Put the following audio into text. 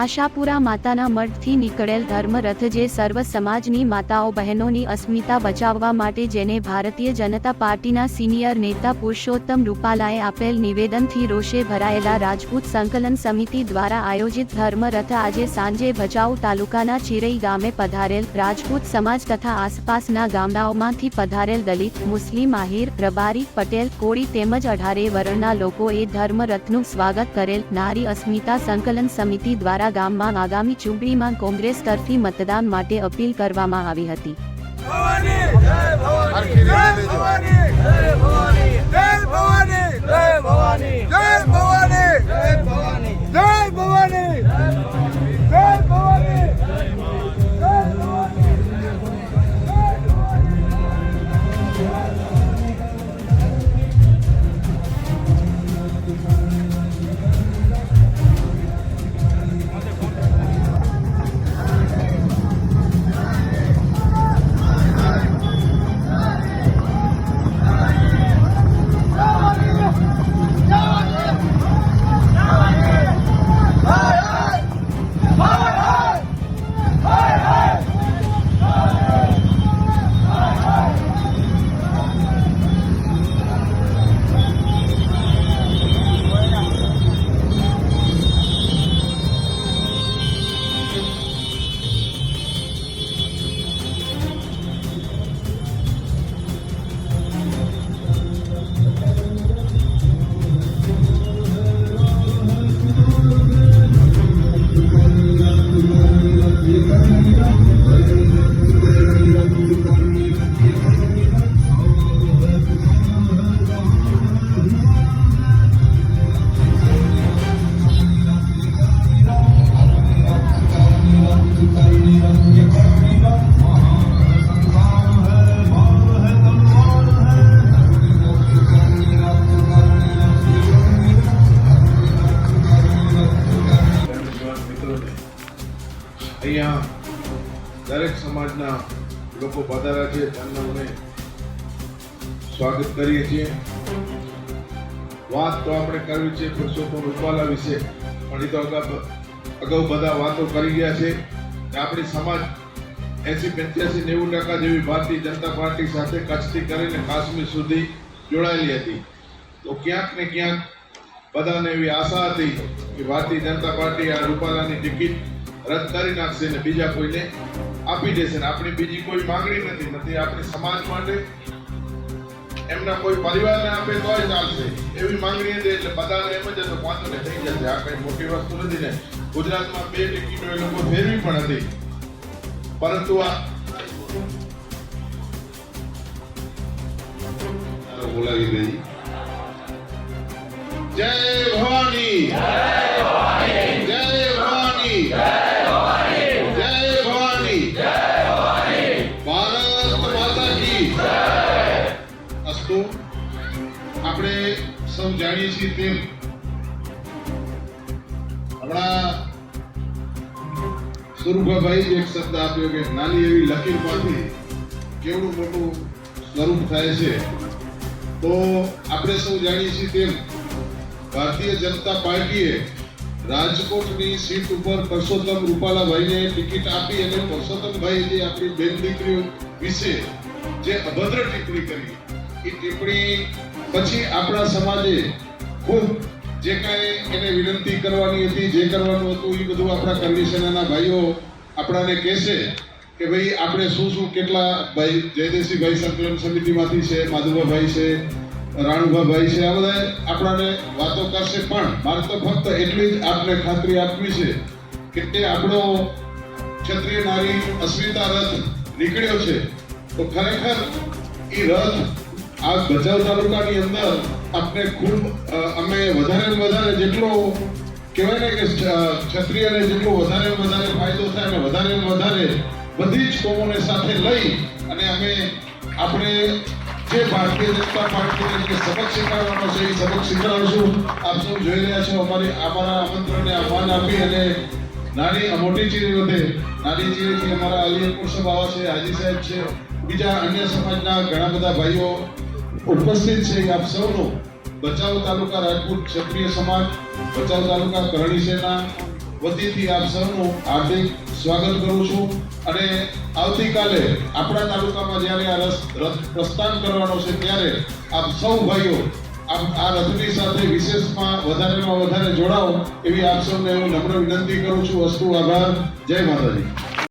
આશાપુરા માતાના મઠથી નીકળેલ ધર્મરથ જે સર્વ સમાજની માતાઓ, બહેનોની અસ્મિતા બચાવવા માટે જેને ભારતીય જનતા પાર્ટીના સિનિયર નેતા પુરુષોત્તમ રૂપાલાએ આપેલ નિવેદનથી રોષે ભરાયેલા રાજપૂત સંકલન સમિતિ દ્વારા આયોજિત ધર્મરથ આજે સાંજે ભચાઉ તાલુકાના ચિરઈ ગામે પધારેલ રાજપૂત સમાજ તથા આસપાસના ગામડાઓમાંથી પધારેલ દલિત, મુસ્લિમ, આહિર રબારી પટેલ, કોળી તેમજ અઢારે વર્ણના લોકોએ ધર્મરથનું સ્વાગત કરેલ નારી અસ્મિતા સંકલન સમિતિ દ્વારા ગામમાં આગામી ચૂંટણીમાં કોંગ્રેસ તરફી મતદાન માટે અપીલ કરવામાં આવી હતી. ભવાની જય ભવાની જય ભવાની જય ભવાની. સમાજના લોકો પધાર્યા છે, તેમનું અમે સ્વાગત કરીએ છીએ. વાત તો આપણે કરવી છે પુરુષોત્તમ રૂપાલા વિશે, પણ એ તો અગાઉ અગાઉ બધા વાતો કરી ગયા છે કે આપણી સમાજ એસી પંચ્યાસી નેવું ટકા જેવી ભારતીય જનતા પાર્ટી સાથે કચ્છથી કરીને કાશ્મીર સુધી જોડાયેલી હતી. તો ક્યાંક ને ક્યાંક બધાને એવી આશા હતી કે ભારતીય જનતા પાર્ટી આ રૂપાલાની ટિકિટ રદ કરી નાખશે ને બીજા કોઈને આપી દેશે આપણી બીજી કોઈ માંગણી નથી. નથી આપણી સમાજ માટે એમના કોઈ પરિવારને આપે તોય ચાલશે. એવી માંગણી હતી એટલે બધાને એમ જ હતો વાંધો ને થઈ જશે. આ કઈ મોટી વસ્તુ નથી ને. ગુજરાતમાં બે ટિકિટો એ લોકો ફેરવી પણ હતી. પરંતુ આ બોલાવી ગઈ જય આપણે સૌ જાણીએ છીએ તેમ હમણાં સુરભાભાઈ એક શબ્દ આપ્યો કે નાની એવી લકીરમાંથી કેવડું મોટું સ્વરૂપ થાય છે. તો આપણે સૌ જાણીએ છીએ તેમ ભારતીય જનતા પાર્ટીએ રાજકોટની સીટ ઉપર પરસોત્તમ રૂપાલાભાઈને ટિકિટ આપી અને પરસોત્તમભાઈ જે આપણી બેન દીકરીઓ વિશે જે અભદ્ર ટિપ્પણી કરી, એ ટિપ્પણી પછી આપણા સમાજે ખૂબ જે કાંઈ એને વિનંતી કરવાની હતી, જે કરવાનું હતું એ બધું આપણા કન્ડિશનના ભાઈઓ આપણાને કહેશે કે ભાઈ આપણે શું શું કેટલા ભાઈ, જયદેશીભાઈ સંકલન સમિતિમાંથી છે માધુભાભાઈ છે, રાણુભાભાઈ છે, આ બધા આપણાને વાતો કરશે. પણ મારે તો ફક્ત એટલી જ આપને ખાતરી આપવી છે કે તે આપણો ક્ષત્રિય નારી અસ્મિતા રથ નીકળ્યો છે. તો ખરેખર એ રથ આ ભચાઉ તાલુકાની અંદર આપણે ખૂબ અમે વધારે વધારે જેટલો કહેવાય ને કે ક્ષત્રિયને જેટલો વધારે વધારે ફાયદો થાય અને વધારે વધારે બધી જ કોમોને સાથે લઈ અને અમે આપણે જે ભારતીય જનતા પાર્ટીને જે સબક શીખવાડવાનો છે એ સબક શીખવાડશું આપ સૌ જોઈ રહ્યા છો અમારી, અમારા આમંત્રણને આહ્વાન આપી અને નાની મોટી ચીરી વધે નાની ચીરીથી અમારા અલિયપુર સભાવા છે, હાજી સાહેબ છે, બીજા અન્ય સમાજના ઘણા બધા ભાઈઓ ઉપસ્થિત છે આપ સૌનો ભચાઉ તાલુકા રાજપૂત ક્ષત્રિય સમાજ, ભચાઉ તાલુકા કરણી સેના વતીથી આપ સૌનું હાર્દિક સ્વાગત કરું છું. અને આવતીકાલે આપણા તાલુકામાં જ્યારે આ રસ પ્રસ્થાન કરવાનો છે ત્યારે આપ સૌ ભાઈઓ આ રથની સાથે વિશેષમાં વધારેમાં વધારે જોડાઓ એવી આપ સૌને હું નમ્ર વિનંતી કરું છું. વસ્તુ આભાર. જય માતાજી.